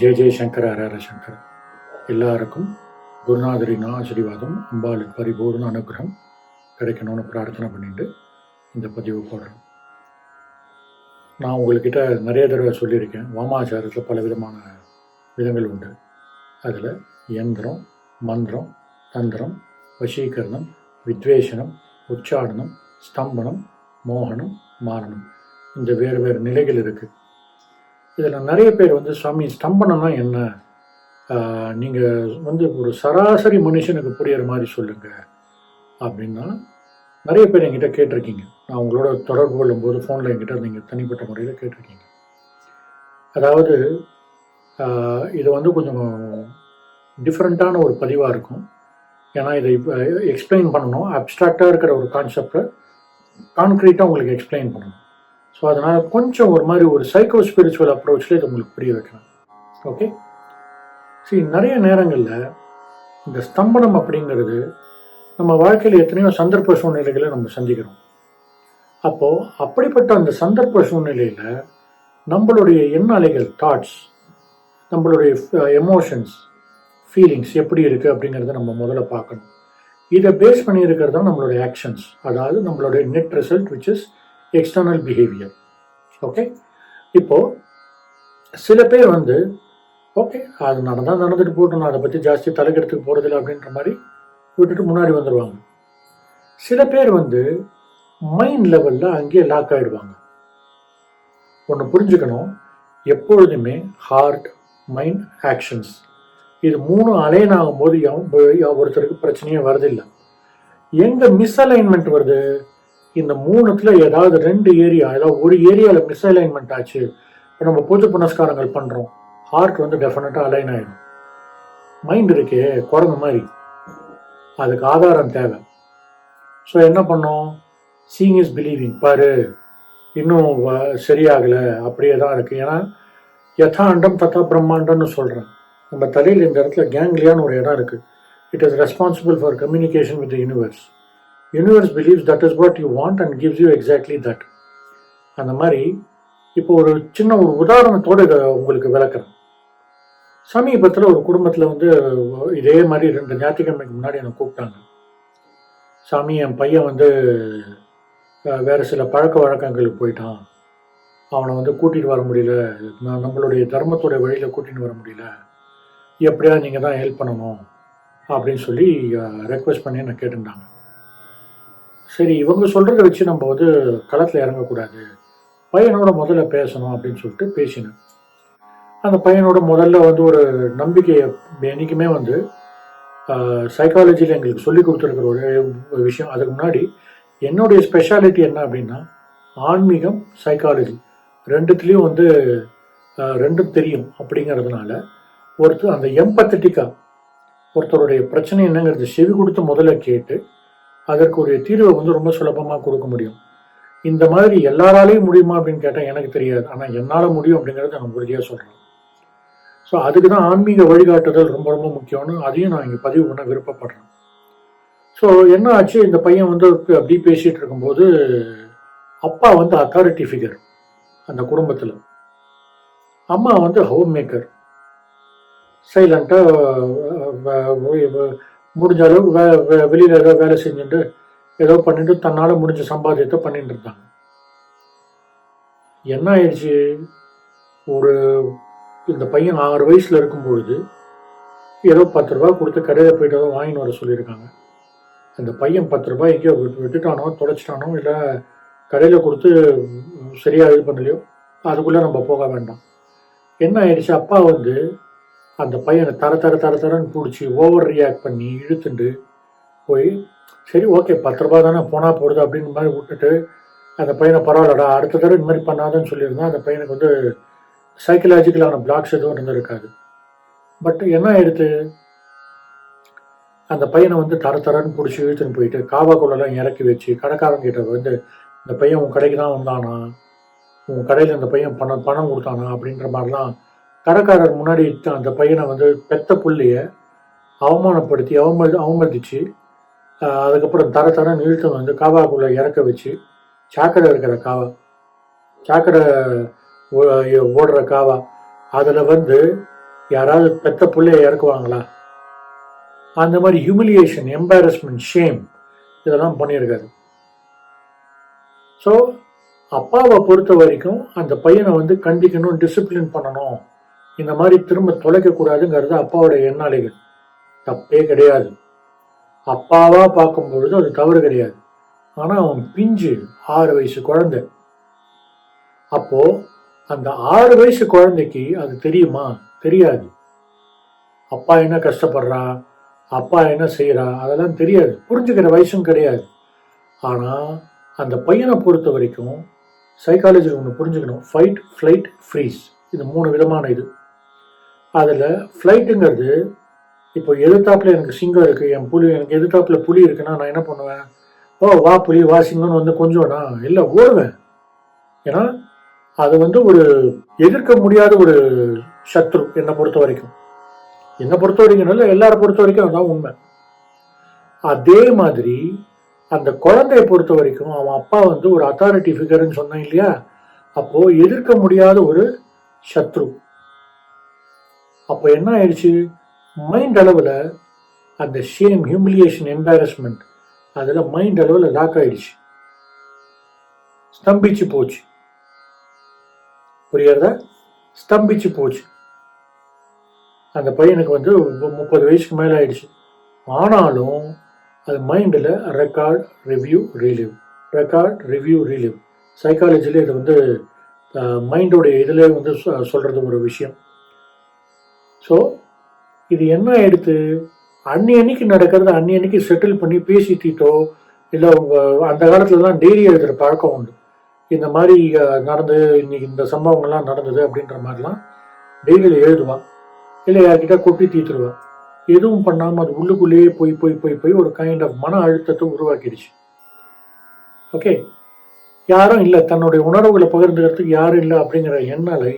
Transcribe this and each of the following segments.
ஜெய ஜெயசங்கர ஹரஹர சங்கர். எல்லாருக்கும் குருநாதரின் ஆசீர்வாதம் அம்பாளுக்கு பரிபூர்ண அனுகிரகம் கிடைக்கணும்னு பிரார்த்தனை பண்ணிட்டு இந்த பதிவு போடுறேன் நான் உங்கள்கிட்ட நிறைய தடவை சொல்லியிருக்கேன் வாமாச்சாரத்தில் பல விதமான விதங்கள் உண்டு. அதில் யந்திரம் மந்திரம் தந்திரம் வசீகரணம் வித்வேஷனம் உச்சாடனம் ஸ்தம்பனம் மோகனம் மாரணம். இந்த வேறு வேறு நிலைகள் இருக்குது இதில் நிறைய பேர் வந்து சுவாமி ஸ்தம்பனம்னா என்ன? நீங்கள் வந்து ஒரு சராசரி மனுஷனுக்கு புரியிற மாதிரி சொல்லுங்கள் அப்படின்னா நிறைய பேர் என்கிட்ட கேட்டிருக்கீங்க. நான் உங்களோட தொடர்பு கொள்ளும்போது ஃபோனில் என்கிட்ட நீங்கள் தனிப்பட்ட முறையில் கேட்டிருக்கீங்க. அதாவது இது வந்து கொஞ்சம் டிஃப்ரெண்ட்டான ஒரு பதிவாக இருக்கும். ஏன்னா இதை இப்போ எக்ஸ்பிளைன் பண்ணணும். அப்ட்ராக்டாக இருக்கிற ஒரு கான்செப்டை கான்க்ரீட்டாக உங்களுக்கு எக்ஸ்பிளைன் பண்ணணும். ஸோ அதனால் கொஞ்சம் ஒரு மாதிரி ஒரு சைக்கோ ஸ்பிரிச்சுவல் அப்ரோச்சில் இதை உங்களுக்கு புரிய வைக்கணும். ஓகே சரி நிறைய நேரங்களில் இந்த ஸ்தம்பனம் அப்படிங்கிறது நம்ம வாழ்க்கையில் எத்தனையோ சந்தர்ப்ப சூழ்நிலைகளை நம்ம சந்திக்கிறோம். அப்போது அப்படிப்பட்ட அந்த சந்தர்ப்ப சூழ்நிலையில் நம்மளுடைய எண்ணாலைகள் தாட்ஸ் நம்மளுடைய எமோஷன்ஸ் ஃபீலிங்ஸ் எப்படி இருக்குது அப்படிங்கிறத நம்ம முதல்ல பார்க்கணும். இதை பேஸ் பண்ணி இருக்கிறது தான் நம்மளுடைய ஆக்ஷன்ஸ் அதாவது நம்மளுடைய net result which is external behaviour okay இப்போது சில பேர் வந்து ஓகே அது நடந்தால் நடந்துட்டு போட்டோம் அதை பற்றி ஜாஸ்தி தலைக்கெடுத்துக்கு போகிறதில்ல அப்படின்ற மாதிரி விட்டுட்டு முன்னாடி வந்துடுவாங்க சில பேர் வந்து மைண்ட் லெவலில் அங்கேயே லாக் ஆகிடுவாங்க ஒன்று புரிஞ்சுக்கணும். எப்பொழுதுமே ஹார்ட் மைண்ட் ஆக்ஷன்ஸ் இது மூணு அலைன் ஆகும்போது ஒருத்தருக்கு பிரச்சனையே வரதில்லை எங்கே மிஸ் அலைன்மெண்ட் வருது? இந்த மூணுத்துல ஏதாவது ரெண்டு ஏரியா ஏதாவது ஒரு ஏரியாவில் மிஸ்அலைன்மெண்ட் ஆச்சு இப்போ நம்ம பூஜை புனஸ்காரங்கள் பண்ணுறோம் ஹார்ட் வந்து டெஃபினட்டாக அலைன் ஆகிடும் மைண்ட் இருக்கே குரங்கு மாதிரி. அதுக்கு ஆதாரம் தேவை. ஸோ என்ன பண்ணோம்? சீங் இஸ் பிலீவிங் பாரு இன்னும் வ- சரியாகலை அப்படியே தான் இருக்குது ஏன்னா யதாண்டம் தத்தா பிரம்மாண்டம்னு சொல்கிறேன் நம்ம தலையில் இந்த இடத்துல கேங்லியான்னு ஒரு இடம் இருக்குது it is responsible for communication with universe universe believes that is what you want and gives you exactly that அந்த மாதிரி இப்போ ஒரு சின்ன ஒரு உதாரணத்தோடு இதை உங்களுக்கு விளக்குறேன். சமீபத்தில் ஒரு குடும்பத்தில் வந்து இதே மாதிரி ரெண்டு ஞாயிற்றுக்கிழமைக்கு முன்னாடி என்னை கூப்பிட்டாங்க. சாமி என் பையன் வந்து வேறு சில பழக்க வழக்கங்களுக்கு போயிட்டான். அவனை வந்து கூட்டிகிட்டு வர முடியல. நான் நம்மளுடைய தர்மத்தோட வழியில் கூட்டிகிட்டு வர முடியல. எப்படியா நீங்கள் தான் ஹெல்ப் பண்ணணும் அப்படின்னு சொல்லி ரெக்வெஸ்ட் பண்ணி என்னை கேட்டுட்டாங்க சரி இவங்க சொல்கிறத வச்சு நம்ம வந்து களத்தில் இறங்கக்கூடாது. பையனோட முதல்ல பேசணும் அப்படின்னு சொல்லிட்டு பேசினேன். அந்த பையனோட முதல்ல வந்து ஒரு நம்பிக்கையை என்றைக்குமே வந்து சைக்காலஜியில் எங்களுக்கு சொல்லி கொடுத்துருக்கிற ஒரு விஷயம். அதுக்கு முன்னாடி என்னுடைய ஸ்பெஷாலிட்டி என்ன அப்படின்னா ஆன்மீகம் சைக்காலஜி ரெண்டுத்துலேயும் வந்து ரெண்டும் தெரியும் அப்படிங்கிறதுனால ஒருத்தர் அந்த எம்பத்தட்டிக்காக ஒருத்தருடைய பிரச்சனை என்னங்கிறது செவி கொடுத்து முதல்ல கேட்டு அதற்கு ஒரு தீர்வை வந்து ரொம்ப சுலபமாக கொடுக்க முடியும். இந்த மாதிரி எல்லாராலையும் முடியுமா அப்படின்னு கேட்டால் எனக்கு தெரியாது. ஆனால் என்னால் முடியும் அப்படிங்கிறத நான் உறுதியாக சொல்கிறேன் ஸோ அதுக்கு தான் ஆன்மீக வழிகாட்டுதல் ரொம்ப ரொம்ப முக்கியம்னு அதையும் நான் இங்கே பதிவு பண்ண விருப்பப்படுறேன். ஸோ என்ன ஆச்சு? இந்த பையன் வந்து அப்படி பேசிகிட்டு இருக்கும்போது அப்பா வந்து அத்தாரிட்டி ஃபிகர் அந்த குடும்பத்தில். அம்மா வந்து ஹோம் மேக்கர் சைலண்ட்டாக முடிஞ்ச அளவுக்கு வே வே- வெளியில் ஏதோ வேலை செஞ்சுட்டு ஏதோ பண்ணிட்டு தன்னால் முடிஞ்ச சம்பாத்தியத்தை பண்ணிட்டு இருந்தாங்க. என்ன ஆயிடுச்சு? ஒரு இந்த பையன் ஆறு வயசில் இருக்கும்பொழுது ஏதோ பத்து ரூபா கொடுத்து கடையில் போயிட்டு ஏதோ வாங்கின்னு வர சொல்லியிருக்காங்க. அந்த பையன் பத்து ரூபாய் எங்கேயோ விட்டு விட்டுட்டானோ தொலைச்சிட்டானோ இல்லை கடையில் கொடுத்து சரியாக இது பண்ணலையோ அதுக்குள்ளே நம்ம போக வேண்டாம். என்ன ஆயிடுச்சு? அப்பா வந்து அந்த பையனை தர தர தர தரன்னு பிடிச்சி ஓவர் ரியாக்ட் பண்ணி இழுத்துண்டு போய் சரி ஓகே பத்து ரூபா தானே போனால் போடுது அப்படின்ற மாதிரி விட்டுட்டு அந்த பையனை பரவாயில்லடா அடுத்த தடவை இந்த மாதிரி பண்ணாதன்னு சொல்லியிருந்தா அந்த பையனுக்கு வந்து சைக்கலாஜிக்கலான பிளாக்ஸ் எதுவும் இருந்திருக்காது. பட் என்ன ஆயிடுது? அந்த பையனை வந்து தர தரன்னு பிடிச்சி இழுத்துன்னு போயிட்டு காவாக்குள்ளெல்லாம் இறக்கி வச்சு கடைக்காரங்கிட்ட வந்து இந்த பையன் உன் கடைக்கு தான் வந்தானா? உன் கடையில் இந்த பையன் பணம் பணம் கொடுத்தானா? அப்படின்ற மாதிரிலாம் கடைக்காரர் முன்னாடி த- அந்த பையனை வந்து பெத்த புள்ளிய அவமானப்படுத்தி அவமதி அவமதிச்சு அதுக்கப்புறம் தர தர நிறுத்த வந்து காவாக்குள்ளே இறக்க வச்சு சாக்கடை இருக்கிற காவா சாக்கடை ஓடுற காவா அதில் வந்து யாராவது பெத்த பிள்ளைய இறக்குவாங்களா? அந்த மாதிரி ஹியூமிலியேஷன் எம்பாரஸ்மெண்ட் ஷேம் இதெல்லாம் பண்ணியிருக்காரு. ஸோ அப்பாவை பொறுத்த வரைக்கும் அந்த பையனை வந்து கண்டிக்கணும் டிசிப்ளின் பண்ணணும். இந்த மாதிரி திரும்ப தொலைக்கக்கூடாதுங்கிறது அப்பாவோட எண்ணாளிகள். தப்பே கிடையாது. அப்பாவா பார்க்கும் பொழுது அது தவறு கிடையாது. ஆனால் அவன் பிஞ்சு ஆறு வயசு குழந்தை. அப்போ அந்த ஆறு வயசு குழந்தைக்கு அது தெரியுமா? தெரியாது. அப்பா என்ன கஷ்டப்படுறா? அப்பா என்ன செய்கிறா அதெல்லாம் தெரியாது. புரிஞ்சுக்கிற வயசும் கிடையாது. ஆனால் அந்த பையனை பொறுத்த வரைக்கும் சைக்காலஜி ஒன்று புரிஞ்சுக்கணும். ஃபைட் ஃப்ளைட் ஃப்ரீஸ் இது மூணு விதமான இது. அதில் ஃப்ளைட்டுங்கிறது இப்போ எதிர்த்தாப்பில் எனக்கு சிங்கம் இருக்குது என் புலி எனக்கு எதிர்த்தாப்பில் புலி இருக்குன்னா நான் என்ன பண்ணுவேன்? ஓ வா புலி வா சிங்கம்னு வந்து கொஞ்சம்னா இல்லை ஓடுவேன். ஏன்னா அது வந்து ஒரு எதிர்க்க முடியாத ஒரு சத்ரு என்னை பொறுத்த வரைக்கும். என்னை பொறுத்த வரைக்கும் இல்லை எல்லாரை பொறுத்த வரைக்கும் அதுதான் உண்மை. அதே மாதிரி அந்த குழந்தைய பொறுத்த வரைக்கும் அவன் அப்பா வந்து ஒரு அத்தாரிட்டி ஃபிகர்னு சொன்னான் இல்லையா? அப்போது எதிர்க்க முடியாத ஒரு சத்ரு. அப்போ என்ன ஆயிடுச்சு? மைண்ட் அளவில் அந்த ஷேம் ஹியூமிலியேஷன் எம்பாரஸ்மெண்ட் அதில் மைண்ட் அளவில் லாக் ஆயிடுச்சு. ஸ்தம்பிச்சு போச்சு. புரியுறதா ஸ்தம்பிச்சு போச்சு. அந்த பையனுக்கு வந்து முப்பது வயசுக்கு மேலே ஆயிடுச்சு. ஆனாலும் அது மைண்டில் record review relive record review relive சைக்காலஜியில் இது வந்து மைண்டோடைய இதில் வந்து சொ- ஒரு விஷயம். ஸோ இது என்ன ஆயிடுத்து அன்னி அன்னைக்கு நடக்கிறது அன்னி அன்னைக்கு செட்டில் பண்ணி பேசி தீட்டோ இல்லை உங்கள் அந்த காலத்துலலாம் டெய்லி எழுதுகிற பழக்கம் உண்டு. இந்த மாதிரி நடந்து இன்னைக்கு இந்த சம்பவங்கள்லாம் நடந்தது அப்படின்ற மாதிரிலாம் டெய்லியில் எழுதுவான் இல்லை யார்கிட்ட கொட்டி தீத்துருவான் எதுவும் பண்ணாமல் அது உள்ளுக்குள்ளேயே போய் போய் போய் போய் ஒரு கைண்ட் ஆஃப் மன அழுத்தத்தை உருவாக்கிடுச்சு. ஓகே யாரும் இல்லை. தன்னுடைய உணர்வுகளை பகிர்ந்துக்கிறதுக்கு யாரும் இல்லை அப்படிங்கிற எண்ணலை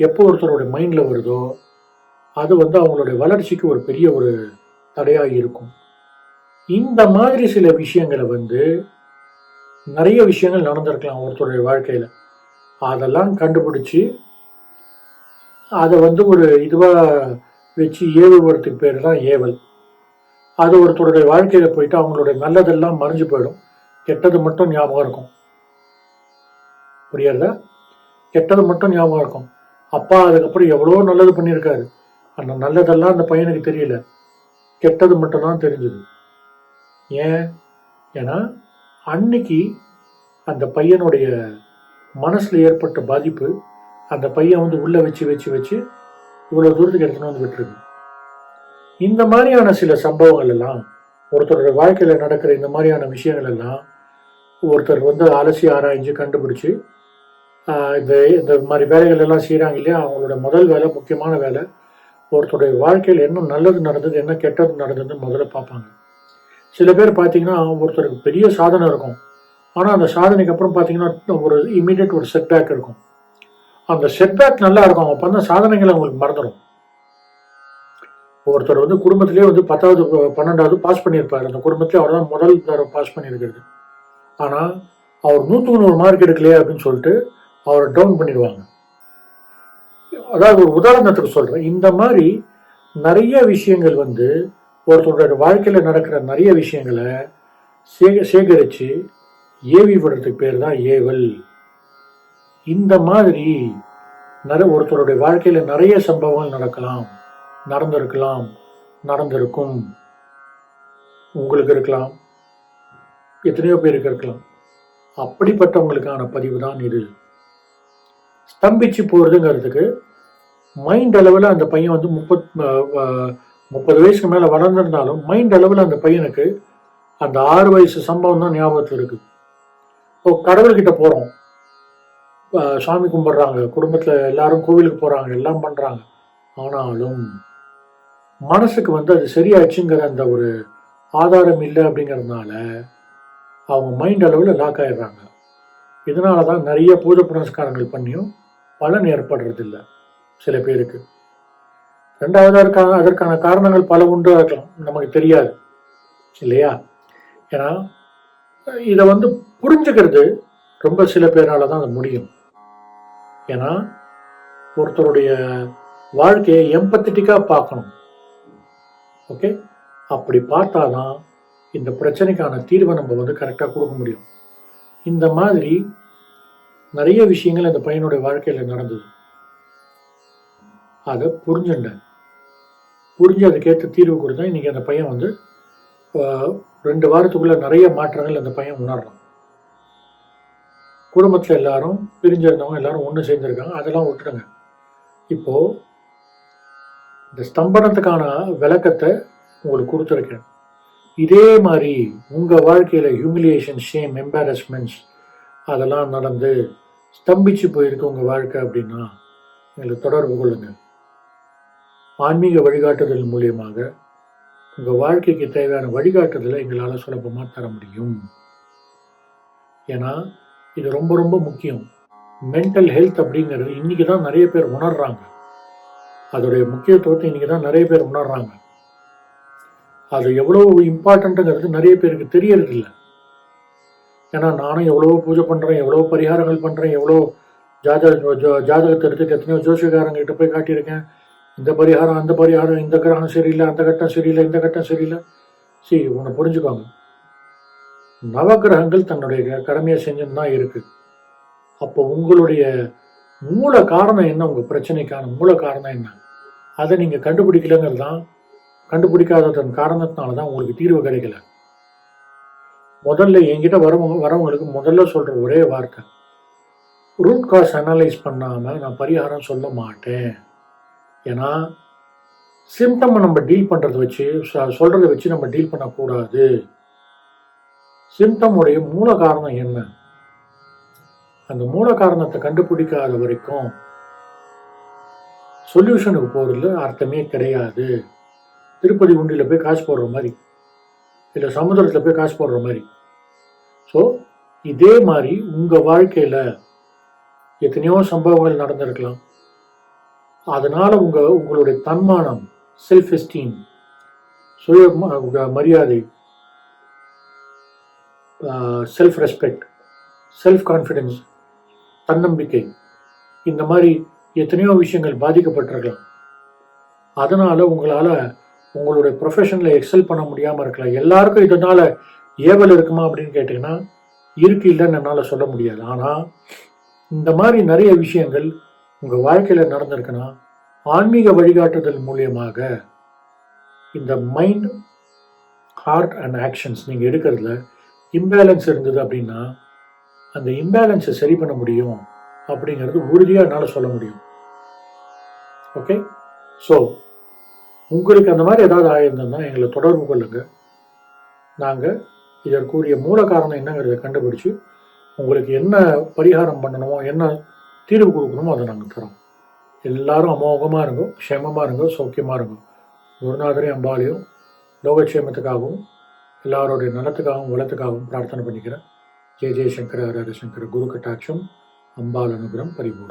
எப்போ ஒருத்தருடைய மைண்டில் வருதோ அது வந்து அவங்களுடைய வளர்ச்சிக்கு ஒரு பெரிய ஒரு தடையாக இருக்கும். இந்த மாதிரி சில விஷயங்களை வந்து நிறைய விஷயங்கள் நடந்திருக்கலாம் ஒருத்தருடைய வாழ்க்கையில். அதெல்லாம் கண்டுபிடிச்சி அதை வந்து ஒரு இதுவாக வச்சு ஏவுவரத்துக்கு பேர் தான் ஏவல். அது ஒருத்தருடைய வாழ்க்கையில் போயிட்டு அவங்களுடைய நல்லதெல்லாம் மறைஞ்சு போயிடும். கெட்டது மட்டும் ஞாபகம் இருக்கும். புரியுறதா கெட்டது மட்டும் ஞாபகம் இருக்கும். அப்பா அதுக்கப்புறம் எவ்வளோ நல்லது பண்ணியிருக்காரு. ஆனால் நல்லதெல்லாம் அந்த பையனுக்கு தெரியல. கெட்டது மட்டும்தான் தெரிஞ்சது. ஏன்? ஏன்னா அன்னைக்கு அந்த பையனுடைய மனசில் ஏற்பட்ட பாதிப்பு அந்த பையன் வந்து உள்ளே வச்சு வச்சு வச்சு இவ்வளோ தூரத்துக்கு எடுத்துன்னு வந்து விட்டுருக்கு. இந்த மாதிரியான சில சம்பவங்கள் எல்லாம் ஒருத்தருடைய வாழ்க்கையில் நடக்கிற இந்த மாதிரியான விஷயங்கள் எல்லாம் ஒருத்தர் வந்து அலசி ஆராய்ஞ்சு கண்டுபிடிச்சி இந்த இந்த மாதிரி வேலைகள் எல்லாம் செய்கிறாங்க இல்லையா? அவங்களோட முதல் வேலை முக்கியமான வேலை ஒருத்தருடைய வாழ்க்கையில் என்ன நல்லது நடந்தது என்ன கெட்டது நடந்ததுன்னு முதல்ல பார்ப்பாங்க. சில பேர் பார்த்தீங்கன்னா ஒருத்தருக்கு பெரிய சாதனை இருக்கும். ஆனால் அந்த சாதனைக்கு அப்புறம் பார்த்தீங்கன்னா ஒரு இமீடியட் ஒரு செட்பேக் இருக்கும். அந்த செட்பேக் நல்லா இருக்கும். அவங்க பண்ண சாதனைகளை அவங்களுக்கு மறந்துடும். ஒருத்தர் வந்து குடும்பத்திலே வந்து பத்தாவது பன்னெண்டாவது பாஸ் பண்ணியிருப்பார். அந்த குடும்பத்திலே அவர் தான் முதல் தடவை பாஸ் பண்ணியிருக்கிறது. ஆனால் அவர் நூற்றுக்கு நூறு மார்க் எடுக்கலையே அப்படின்னு சொல்லிட்டு அவரை டவுன் பண்ணிடுவாங்க. அதாவது ஒரு உதாரணத்துக்கு சொல்கிறேன் இந்த மாதிரி நிறைய விஷயங்கள் வந்து ஒருத்தருடைய வாழ்க்கையில் நடக்கிற நிறைய விஷயங்களை சேக சேகரித்து ஏவி விடுறதுக்கு பேர் தான் ஏவல் இந்த மாதிரி நிறைய ஒருத்தருடைய வாழ்க்கையில் நிறைய சம்பவங்கள் நடக்கலாம் நடந்திருக்கலாம் நடந்திருக்கும். உங்களுக்கு இருக்கலாம். எத்தனையோ பேருக்கு இருக்கலாம். அப்படிப்பட்டவங்களுக்கான பதிவு தான் இது. ஸ்தம்பிச்சு போகிறதுங்கிறதுக்கு மைண்ட் அளவில் அந்த பையன் வந்து முப்பத் முப்பது வயசுக்கு மேலே வளர்ந்துருந்தாலும் மைண்ட் அளவில் அந்த பையனுக்கு அந்த ஆறு வயசு சம்பவம் தான் ஞாபகத்தில் இருக்குது இப்போ கடவுள்கிட்ட போகிறோம் சாமி கும்பிட்றாங்க. குடும்பத்தில் எல்லாரும் கோவிலுக்கு போகிறாங்க எல்லாம் பண்ணுறாங்க ஆனாலும் மனசுக்கு வந்து அது சரியாச்சுங்கிற அந்த ஒரு ஆதாரம் இல்லை அப்படிங்கிறதுனால அவங்க மைண்ட் அளவில் லாக் ஆயிடுறாங்க. இதனால தான் நிறைய பூஜை புனஸ்காரங்கள் பண்ணியும் பலன் ஏற்படுறதில்ல. சில பேருக்கு. ரெண்டாவது அதற்கான அதற்கான காரணங்கள் பல உண்டு இருக்கலாம் நமக்கு தெரியாது. இல்லையா? ஏன்னா இதை வந்து புரிஞ்சுக்கிறது ரொம்ப சில பேரால தான் அது முடியும். ஏன்னா ஒருத்தருடைய வாழ்க்கையை எம்பத்தட்டிக்காக பார்க்கணும். ஓகே? அப்படி பார்த்தாதான் இந்த பிரச்சனைக்கான தீர்வை நம்ம வந்து கரெக்டாக கொடுக்க முடியும். இந்த மாதிரி நிறைய விஷயங்கள் இந்த பையனுடைய வாழ்க்கையில் நடந்தது. அதை புரிஞ்சுட்டேன். புரிஞ்சு அதுக்கேற்ற தீர்வு கொடுத்தா இன்னைக்கு அந்த பையன் வந்து ரெண்டு வாரத்துக்குள்ள நிறைய மாற்றங்கள் அந்த பையன் உணர்றான். குடும்பத்தில் எல்லாரும் பிரிஞ்சிருந்தவங்க எல்லாரும் ஒன்று சேர்ந்துருக்காங்க. அதெல்லாம் விட்டுடுங்க. இப்போ இந்த ஸ்தம்பனத்துக்கான விளக்கத்தை உங்களுக்கு கொடுத்துருக்கேன். இதே மாதிரி உங்கள் வாழ்க்கையில் ஹியூமிலியேஷன் ஷேம் எம்பாரஸ்மெண்ட்ஸ் அதெல்லாம் நடந்து ஸ்தம்பிச்சு போயிருக்கு உங்கள் வாழ்க்கை அப்படின்னா எங்களை தொடர்பு கொள்ளுங்கள் ஆன்மீக வழிகாட்டுதல் மூலியமாக உங்கள் வாழ்க்கைக்கு தேவையான வழிகாட்டுதலை எங்களால் சுலபமாக தர முடியும். ஏன்னா இது ரொம்ப ரொம்ப முக்கியம். மென்டல் ஹெல்த் அப்படிங்கிறது இன்றைக்கி தான் நிறைய பேர் உணர்றாங்க. அதோடைய முக்கியத்துவத்தை இன்றைக்கி தான் நிறைய பேர் உணர்றாங்க. அது எவ்வளோ இம்பார்ட்டண்ட்டுங்கிறது நிறைய பேருக்கு தெரியறது இல்லை ஏன்னா நானும் எவ்வளவோ பூஜை பண்ணுறேன் எவ்வளோ பரிகாரங்கள் பண்ணுறேன் எவ்வளோ ஜாதக ஜாதகத்தை எடுத்துட்டு எத்தனையோ ஜோசியக்காரங்கிட்ட போய் காட்டியிருக்கேன். இந்த பரிகாரம் அந்த பரிகாரம் இந்த கிரகம் சரியில்லை அந்த கட்டம் சரியில்லை இந்த கட்டம் சரியில்லை. சரி உன்னை புரிஞ்சுக்கோங்க. நவகிரகங்கள் தன்னுடைய கடமையை செஞ்சுன்னு தான் இருக்கு. அப்போ உங்களுடைய மூல காரணம் என்ன? உங்கள் பிரச்சனைக்கான மூல காரணம் என்ன? அதை நீங்கள் கண்டுபிடிக்கலங்கிறது தான் கண்டுபிடிக்காததன் காரணத்தினால தான் உங்களுக்கு தீர்வு கிடைக்கல. முதல்ல என்கிட்ட வரவங்க வரவங்களுக்கு முதல்ல சொல்கிற ஒரே வார்த்தை. ரூட் காஸ் அனலைஸ் பண்ணாமல் நான் பரிகாரம் சொல்ல மாட்டேன். ஏன்னா சிம்டம் நம்ம டீல் பண்ணுறத வச்சு சொல்கிறத வச்சு நம்ம டீல் பண்ணக்கூடாது. சிம்டமுடைய மூல காரணம் என்ன? அந்த மூல காரணத்தை கண்டுபிடிக்காத வரைக்கும் சொல்யூஷனுக்கு போகிறதுல அர்த்தமே கிடையாது. திருப்பதி உண்டியில் போய் காசு போடுற மாதிரி இல்லை சமுதிரத்தில் போய் காசு போடுற மாதிரி. ஸோ இதே மாதிரி உங்கள் வாழ்க்கையில் எத்தனையோ சம்பவங்கள் நடந்திருக்கலாம். அதனால் உங்கள் உங்களுடைய தன்மானம் செல்ஃப் எஸ்டீம் சுய மரியாதை செல்ஃப் ரெஸ்பெக்ட் செல்ஃப் கான்ஃபிடென்ஸ் தன்னம்பிக்கை இந்த மாதிரி எத்தனையோ விஷயங்கள் பாதிக்கப்பட்டிருக்கலாம். அதனால் உங்களால் உங்களுடைய ப்ரொஃபஷனில் எக்ஸல் பண்ண முடியாமல் இருக்கலாம். எல்லாருக்கும் இதனால் ஏவல் இருக்குமா அப்படின்னு கேட்டிங்கன்னா இருக்கு இல்லைன்னு என்னால் சொல்ல முடியாது. ஆனால் இந்த மாதிரி நிறைய விஷயங்கள் உங்க வாழ்க்கையில் நடந்திருக்குன்னா ஆன்மீக வழிகாட்டுதல் மூலியமாக இந்த மைண்ட் ஹார்ட் அண்ட் ஆக்ஷன்ஸ் நீங்க எடுக்கிறதுல இம்பேலன்ஸ் இருந்தது அப்படின்னா அந்த இம்பேலன்ஸை சரி பண்ண முடியும் அப்படிங்கிறது உறுதியாக என்னால் சொல்ல முடியும். ஓகே ஸோ உங்களுக்கு அந்த மாதிரி ஏதாவது ஆயிருந்ததுன்னா எங்களை தொடர்பு கொள்ளுங்கள் நாங்கள் இதற்குரிய மூல காரணம் என்னங்கிறத கண்டுபிடிச்சு உங்களுக்கு என்ன பரிகாரம் பண்ணணுமோ என்ன தீர்வு கொடுக்கணுமோ அதை நாங்கள் தரோம் எல்லாரும் அமோகமாக இருங்கோ க்ஷேமமாக இருங்கோ சௌக்கியமாக இருங்கோ. குருநாதரையும் அம்பாலையும் லோகக்ஷேமத்துக்காகவும் எல்லாருடைய நலத்துக்காகவும் வளத்துக்காகவும் பிரார்த்தனை பண்ணிக்கிறேன். ஜெய ஜெயசங்கர ஹர சங்கர குரு கட்டாட்சம் அம்பாள் அனுகிரம் பரிபூர்ணம்.